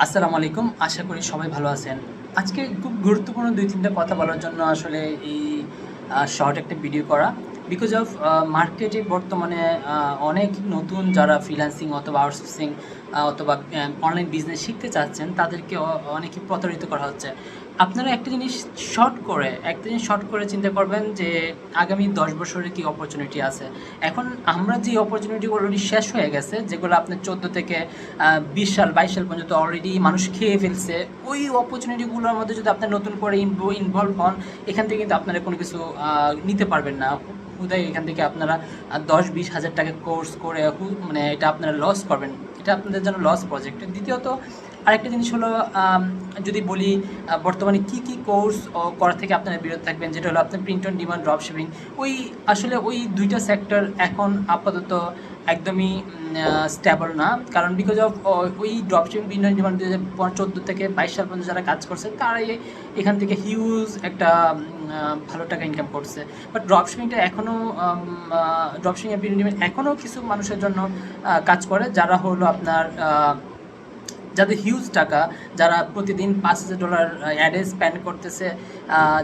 আসসালামু আলাইকুম, আশা করি সবাই ভালো আছেন। আজকে খুব গুরুত্বপূর্ণ দুই, তিনটা কথা বলার জন্য আসলে এই শর্ট একটা ভিডিও করা। বিকজ অফ মার্কেটে বর্তমানে অনেক নতুন যারা ফ্রিল্যান্সিং অথবা আউটসোর্সিং অথবা অনলাইন বিজনেস শিখতে চাচ্ছেন, তাদেরকে অনেকে প্রতারিত করা হচ্ছে। আপনারা একটা জিনিস শর্ট করে, একটা জিনিস শর্ট করে চিন্তা করবেন যে, আগামী দশ বছরে কি অপরচুনিটি আছে? এখন আমরা যে অপরচুনিটি অলরেডি শেষ হয়ে গেছে, যেগুলো আপনার চোদ্দ থেকে বিশ সাল, বাইশ সাল পর্যন্ত অলরেডি মানুষ খেয়ে ফেলছে, ওই অপরচুনিটিগুলোর মধ্যে যদি আপনার নতুন করে ইনভলভ হন, এখান থেকে কিন্তু আপনারা কোনো কিছু নিতে পারবেন না। হুদাই এখান থেকে আপনারা দশ, বিশ হাজার টাকা কোর্স করে মানে এটা আপনারা লস করবেন। এটা আপনাদের জন্য লস প্রজেক্ট দ্বিতীয়ত, আরেকটা জিনিস হলো যদি বলি বর্তমানে কি কি কোর্স করা থেকে আপনারা বিরত থাকবেন? যেটা হলো আপনার print on demand drop shipping ওই, আসলে ওই দুইটা সেক্টর এখন আপাতত একদমই স্ট্যাবল না। কারণ বিকজ অফ ওই ড্রপ শিপিং যেমন দু হাজার চোদ্দ থেকে বাইশ সাল পর্যন্ত যারা কাজ করছে, তারাই এখান থেকে হিউজ একটা ভালো টাকা ইনকাম করছে। বাট ড্রপ শিপিংটা এখনও ড্রপ শিপিং এখনও কিছু মানুষের জন্য কাজ করে, যারা হলো আপনার যাদের হিউজ টাকা, যারা প্রতিদিন পাঁচ হাজার ডলার অ্যাডে স্পেন্ড করতেছে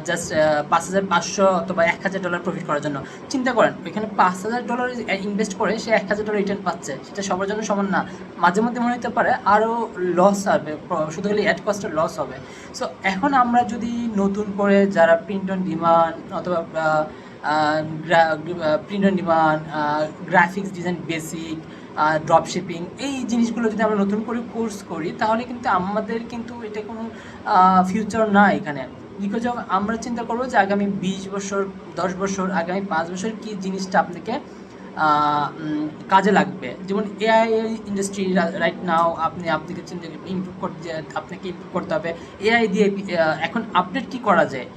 জাস্ট পাঁচ হাজার পাঁচশো অথবা এক হাজার ডলার প্রফিট করার জন্য। চিন্তা করেন ওইখানে পাঁচ হাজার ডলার ইনভেস্ট করে সে এক হাজার ডলার রিটার্ন পাচ্ছে। সেটা সবার জন্য সমান না। মাঝে মধ্যে মনে হতে পারে আরও লস হবে শুধু খালি অ্যাড কস্টের লস হবে। সো এখন আমরা যদি নতুন করে যারা প্রিন্ট অন ডিমান্ড অথবা print on demand graphics design basic drop shipping এই জিনিসগুলো যদি আমরা নতুন করে কোর্স করি, তাহলে কিন্তু আমাদের কিন্তু এটা কোনো ফিউচার না এখানে। বিকজ আমরা চিন্তা করব যে আগামী বিশ বছর, দশ বছর, আগামী পাঁচ বছর কি জিনিসটা আপনাকে কাজে লাগবে? যেমন এআই ইন্ডাস্ট্রি রাইট নাও আপনি, আপনাকে চিন্তা ইমপ্রুভ করতে, আপনাকে ইমপ্রুভ করতে হবে। এআই দিয়ে এখন আপডেট কি করা যায়?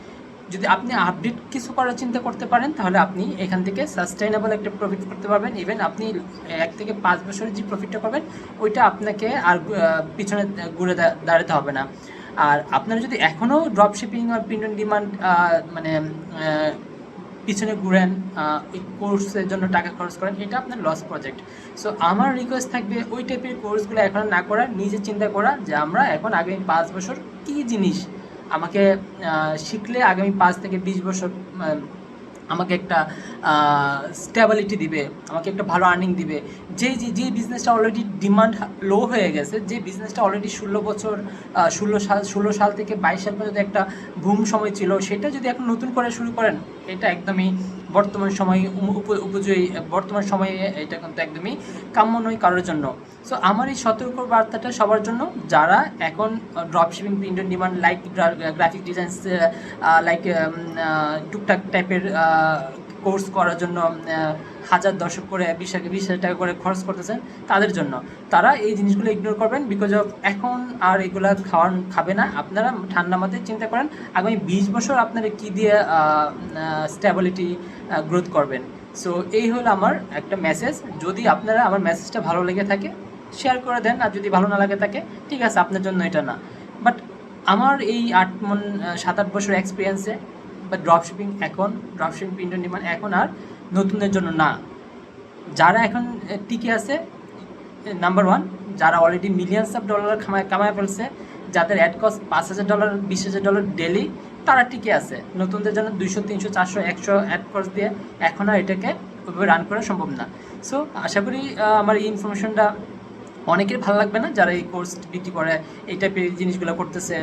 যদি আপনি আপডেট কিছু করার চিন্তা করতে পারেন, তাহলে আপনি এখান থেকে সাস্টেইনেবল একটা প্রফিট করতে পারবেন। ইভেন আপনি এক থেকে পাঁচ বছরের যে প্রফিটটা পাবেন ওইটা আপনাকে আর পিছনে ঘুরে দাঁড়াতে হবে না। আর আপনারা যদি এখনও ড্রপ শিপিং আর প্রিন্ট অন ডিমান্ড মানে পিছনে ঘুরেন এই কোর্সের জন্য টাকা খরচ করেন, এটা আপনার লস প্রজেক্ট সো আমার রিকোয়েস্ট থাকবে ওই টাইপের কোর্সগুলো এখন না করা নিজে চিন্তা করা যে আমরা এখন আগামী পাঁচ বছর কী জিনিস আমাকে শিখলে আগামী পাঁচ থেকে বিশ বছর আমাকে একটা স্টেবিলিটি দিবে, আমাকে একটা ভালো আর্নিং দিবে। যে যে বিজনেসটা অলরেডি ডিমান্ড লো হয়ে গেছে, যে বিজনেসটা অলরেডি ষোলো বছর ষোলো সাল ষোলো সাল থেকে বাইশ সাল পর্যন্ত একটা ঘুম সময় ছিল, সেটা যদি এখন নতুন করে শুরু করেন এটা একদমই বর্তমান সময়ে উপ- উপযোগী, বর্তমান সময়ে এটা কিন্তু একদমই কাম্য নয় কারোর জন্য। সো আমার এই সতর্ক বার্তাটা সবার জন্য, যারা এখন drop shipping print demand like graphic design like টুকটাক টাইপের কোর্স করার জন্য হাজার দশক করে বিশ হাজার বিশ হাজার টাকা করে খরচ করতেছেন তাদের জন্য। তারা এই জিনিসগুলো ইগনোর করবেন বিকজ অফ এখন আর এগুলা খাওয়ান খাবে না। আপনারা ঠান্ডা মাথায় চিন্তা করেন, আগামী বিশ বছর আপনারা কী দিয়ে স্টেবিলিটি গ্রোথ করবেন। সো এই হলো আমার একটা মেসেজ যদি আপনারা আমার মেসেজটা ভালো লেগে থাকে শেয়ার করে দেন। আর যদি ভালো না লাগে থাকে, ঠিক আছে, আপনার জন্য এটা না। বাট আমার এই আট মন সাত আট বছর এক্সপিরিয়েন্সে বা ড্রপশিপিং এখন ড্রপ শিপিং প্রিন্ট ডিমান্ড এখন আর নতুনদের জন্য না। যারা এখন টিকে আছে নাম্বার ওয়ান যারা অলরেডি মিলিয়ন্স অফ ডলার কামায় কামায় ফেলছে, যাদের অ্যাড কস্ট পাঁচ হাজার ডলার বিশ হাজার ডলার ডেলি তারা টিকে আছে। নতুনদের জন্য দুইশো, তিনশো, চারশো, একশো অ্যাড কস্ট দিয়ে এখন আর এটাকে ওইভাবে রান করা সম্ভব না। সো আশা করি আমার এই ইনফরমেশনটা অনেকের ভালো লাগবে না যারা এই কোর্স বিক্রি করে, এই টাইপের জিনিসগুলো করতেছে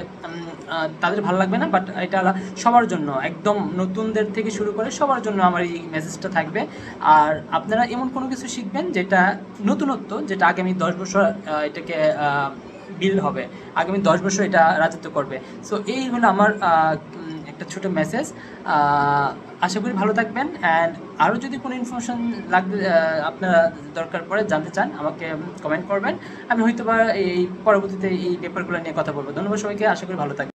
তাদের ভালো লাগবে না বাট এটা সবার জন্য, একদম নতুনদের থেকে শুরু করে সবার জন্য আমার এই মেসেজটা থাকবে। আর আপনারা এমন কোনো কিছু শিখবেন যেটা নতুনত্ব, যেটা আগামী দশ বছর এটাকে বিল্ড হবে, আগামী দশ বছর এটা রাজত্ব করবে। সো এই হলো আমার একটা ছোট মেসেজ আশা করি ভালো থাকবেন অ্যান্ড আরও যদি কোনো ইনফরমেশন লাগবে আপনারা দরকার পড়ে জানতে চান, আমাকে কমেন্ট করবেন। আমি হয়তো বা এই পরবর্তীতে এই পেপারগুলো নিয়ে কথা বলব। ধন্যবাদ সবাইকে, আশা করি ভালো থাকবেন।